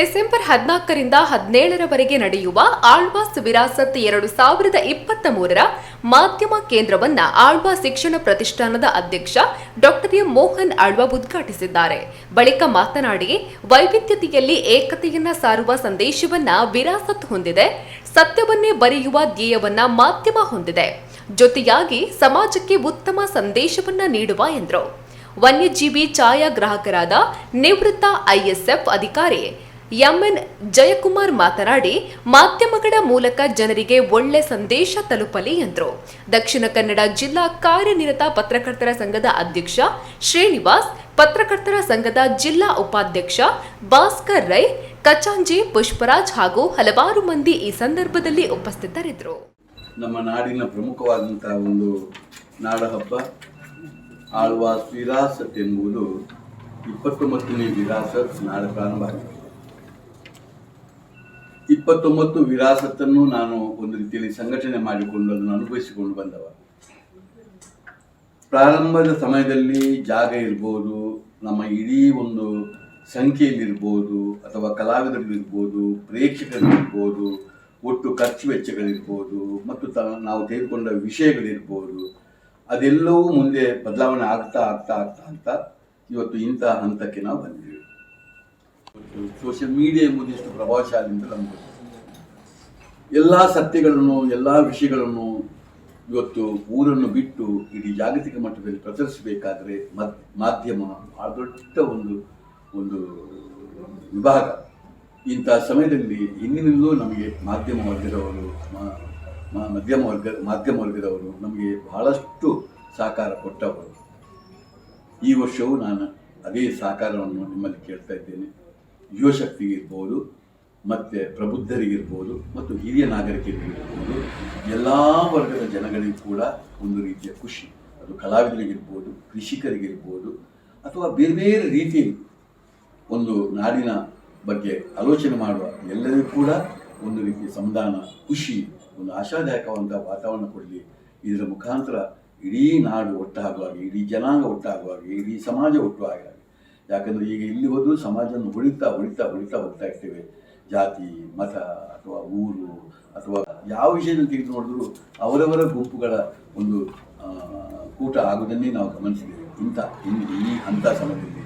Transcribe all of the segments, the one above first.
December ಹದಿನಾಲ್ಕರಿಂದ ಹದಿನೇಳರವರೆಗೆ ನಡೆಯುವ ಆಳ್ವಾಸ್ ವಿರಾಸತ್ ಎರಡು ಸಾವಿರದ ಇಪ್ಪತ್ತ ಮೂರರ ಮಾಧ್ಯಮ ಕೇಂದ್ರವನ್ನ ಆಳ್ವಾ ಶಿಕ್ಷಣ ಪ್ರತಿಷ್ಠಾನದ ಅಧ್ಯಕ್ಷ ಡಾಕ್ಟರ್ ಎಂ ಮೋಹನ್ ಆಳ್ವಾ ಉದ್ಘಾಟಿಸಿದ್ದಾರೆ. ಬಳಿಕ ಮಾತನಾಡಿ, ವೈವಿಧ್ಯತೆಯಲ್ಲಿ ಏಕತೆಯನ್ನ ಸಾರುವ ಸಂದೇಶವನ್ನ ವಿರಾಸತ್ ಹೊಂದಿದೆ, ಸತ್ಯವನ್ನೇ ಬರೆಯುವ ಧ್ಯೇಯವನ್ನ ಮಾಧ್ಯಮ ಹೊಂದಿದೆ, ಜೊತೆಯಾಗಿ ಸಮಾಜಕ್ಕೆ ಉತ್ತಮ ಸಂದೇಶವನ್ನ ನೀಡುವ ಎಂದರು. ವನ್ಯಜೀವಿ ಛಾಯಾಗ್ರಾಹಕರಾದ ನಿವೃತ್ತ ಐಎಸ್ಎಫ್ ಅಧಿಕಾರಿ ಎಂಎನ್ ಜಯಕುಮಾರ್ ಮಾತನಾಡಿ, ಮಾಧ್ಯಮಗಳ ಮೂಲಕ ಜನರಿಗೆ ಒಳ್ಳೆ ಸಂದೇಶ ತಲುಪಲಿ ಎಂದರು. ದಕ್ಷಿಣ ಕನ್ನಡ ಜಿಲ್ಲಾ ಕಾರ್ಯನಿರತ ಪತ್ರಕರ್ತರ ಸಂಘದ ಅಧ್ಯಕ್ಷ ಶ್ರೀನಿವಾಸ್, ಪತ್ರಕರ್ತರ ಸಂಘದ ಜಿಲ್ಲಾ ಉಪಾಧ್ಯಕ್ಷ ಭಾಸ್ಕರ್ ರೈ ಕಚಾಂಜಿ ಪುಷ್ಪರಾಜ್ ಹಾಗೂ ಹಲವಾರು ಮಂದಿ ಈ ಸಂದರ್ಭದಲ್ಲಿ ಉಪಸ್ಥಿತರಿದ್ದರು ನಮ್ಮ ನಾಡಿನ ಪ್ರಮುಖವಾದಂತಹ ಒಂದು ನಾಡಹಬ್ಬ ಆಳ್ವಾಸ್ ವಿರಾಸತ್ ಎಂಬುದು ಇಪ್ಪತ್ತೊಂಬತ್ತನೇ ವಿರಾಸತ್ ನಾಡ ಪ್ರಾರಂಭ ಆಗಿದೆ. ಇಪ್ಪತ್ತೊಂಬತ್ತು ವಿರಾಸತ್ತನ್ನು ನಾನು ಒಂದು ರೀತಿಯಲ್ಲಿ ಸಂಘಟನೆ ಮಾಡಿಕೊಂಡು ಅದನ್ನು ಅನುಭವಿಸಿಕೊಂಡು ಬಂದವ ಪ್ರಾರಂಭದ ಸಮಯದಲ್ಲಿ ಜಾಗ ಇರ್ಬೋದು, ನಮ್ಮ ಇಡೀ ಒಂದು ಸಂಖ್ಯೆಯಲ್ಲಿರ್ಬೋದು, ಅಥವಾ ಕಲಾವಿದರಿರ್ಬೋದು ಪ್ರೇಕ್ಷಕರಿಗಿರ್ಬೋದು ಒಟ್ಟು ಖರ್ಚು ವೆಚ್ಚಗಳಿರ್ಬೋದು, ಮತ್ತು ತ, ನಾವು ತೆಗೆದುಕೊಂಡ ವಿಷಯಗಳಿರ್ಬೋದು, ಅದೆಲ್ಲವೂ ಮುಂದೆ ಬದಲಾವಣೆ ಆಗ್ತಾ ಆಗ್ತಾ ಆಗ್ತಾ ಅಂತ ಇವತ್ತು ಇಂತಹ ಹಂತಕ್ಕೆ ನಾವು ಬಂದಿದ್ದೇವೆ ಸೋಷಿಯಲ್ ಮೀಡಿಯಾ ಎಂಬುದು ಎಷ್ಟು ಪ್ರಭಾವಶಾಲಿ ಅಂತ ನಮ್ಗೆ. ಎಲ್ಲ ಸತ್ಯಗಳನ್ನು, ಎಲ್ಲ ವಿಷಯಗಳನ್ನು ಇವತ್ತು ಊರನ್ನು ಬಿಟ್ಟು ಇಡೀ ಜಾಗತಿಕ ಮಟ್ಟದಲ್ಲಿ ಪ್ರದರ್ಶಿಸಬೇಕಾದ್ರೆ ಮಾಧ್ಯಮ ಬಹಳ ದೊಡ್ಡ ಒಂದು ಒಂದು ವಿಭಾಗ. ಇಂಥ ಸಮಯದಲ್ಲಿ ಹಿಂದಿನಿಂದಲೂ ನಮಗೆ ಮಾಧ್ಯಮ ವರ್ಗದವರು ಮಧ್ಯಮ ವರ್ಗ, ಮಾಧ್ಯಮ ವರ್ಗದವರು ನಮಗೆ ಬಹಳಷ್ಟು ಸಹಕಾರ ಕೊಟ್ಟವರು. ಈ ವರ್ಷವೂ ನಾನು ಅದೇ ಸಹಕಾರವನ್ನು ನಿಮ್ಮಲ್ಲಿ ಕೇಳ್ತಾ ಇದ್ದೇನೆ. ಯುವಶಕ್ತಿಗಿರ್ಬೋದು ಮತ್ತು ಪ್ರಬುದ್ಧರಿಗಿರ್ಬೋದು ಮತ್ತು ಹಿರಿಯ ನಾಗರಿಕರಿಗಿರ್ಬೋದು, ಎಲ್ಲ ವರ್ಗದ ಜನಗಳಿಗೂ ಕೂಡ ಒಂದು ರೀತಿಯ ಖುಷಿ. ಅದು ಕಲಾವಿದರಿಗಿರ್ಬೋದು, ಕೃಷಿಕರಿಗಿರ್ಬೋದು, ಅಥವಾ ಬೇರೆ ಬೇರೆ ರೀತಿ ಒಂದು ನಾಡಿನ ಬಗ್ಗೆ ಆಲೋಚನೆ ಮಾಡುವ ಎಲ್ಲರಿಗೂ ಕೂಡ ಒಂದು ರೀತಿಯ ಸಂಧಾನ, ಖುಷಿ, ಒಂದು ಆಶಾದಾಯಕವಾದಂಥ ವಾತಾವರಣ ಕೊಡಲಿ. ಇದರ ಮುಖಾಂತರ ಇಡೀ ನಾಡು ಒಟ್ಟಾಗುವಾಗಿ ಇಡೀ ಜನಾಂಗ ಒಟ್ಟಾಗುವಾಗಿ ಇಡೀ ಸಮಾಜ ಒಟ್ಟು ಆಗಿ ಯಾಕಂದರೆ ಈಗ ಇಲ್ಲಿ ಹೋದರೂ ಸಮಾಜವನ್ನು ಉಳಿತಾ ಉಳಿತಾ ಉಳಿತಾ ಹೋಗ್ತಾ ಇರ್ತೇವೆ. ಜಾತಿ, ಮತ ಅಥವಾ ಊರು ಅಥವಾ ಯಾವ ವಿಷಯದಲ್ಲಿ ತೆಗೆದು ನೋಡಿದ್ರು ಅವರವರ ಗುಂಪುಗಳ ಒಂದು ಕೂಟ ಆಗುವುದನ್ನೇ ನಾವು ಗಮನಿಸಿದ್ದೇವೆ. ಇಂಥ ಈ ಹಂತ ಸಮಯದಲ್ಲಿ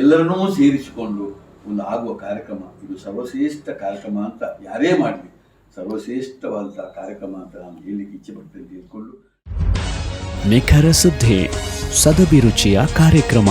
ಎಲ್ಲರನ್ನೂ ಸೇರಿಸಿಕೊಂಡು ಒಂದು ಆಗುವ ಕಾರ್ಯಕ್ರಮ, ಇದು ಸರ್ವಶ್ರೇಷ್ಠ ಕಾರ್ಯಕ್ರಮ ಅಂತ ಯಾರೇ ಮಾಡಲಿ, ಸರ್ವಶ್ರೇಷ್ಠವಾದಂಥ ಕಾರ್ಯಕ್ರಮ ಅಂತ ನಾನು ಹೇಳಲಿಕ್ಕೆ ಇಚ್ಛೆ ಪಡ್ತೇನೆ ತಿಳ್ಕೊಂಡು ನಿಖರ ಸುದ್ದಿ, ಸದಭಿರುಚಿಯ ಕಾರ್ಯಕ್ರಮ.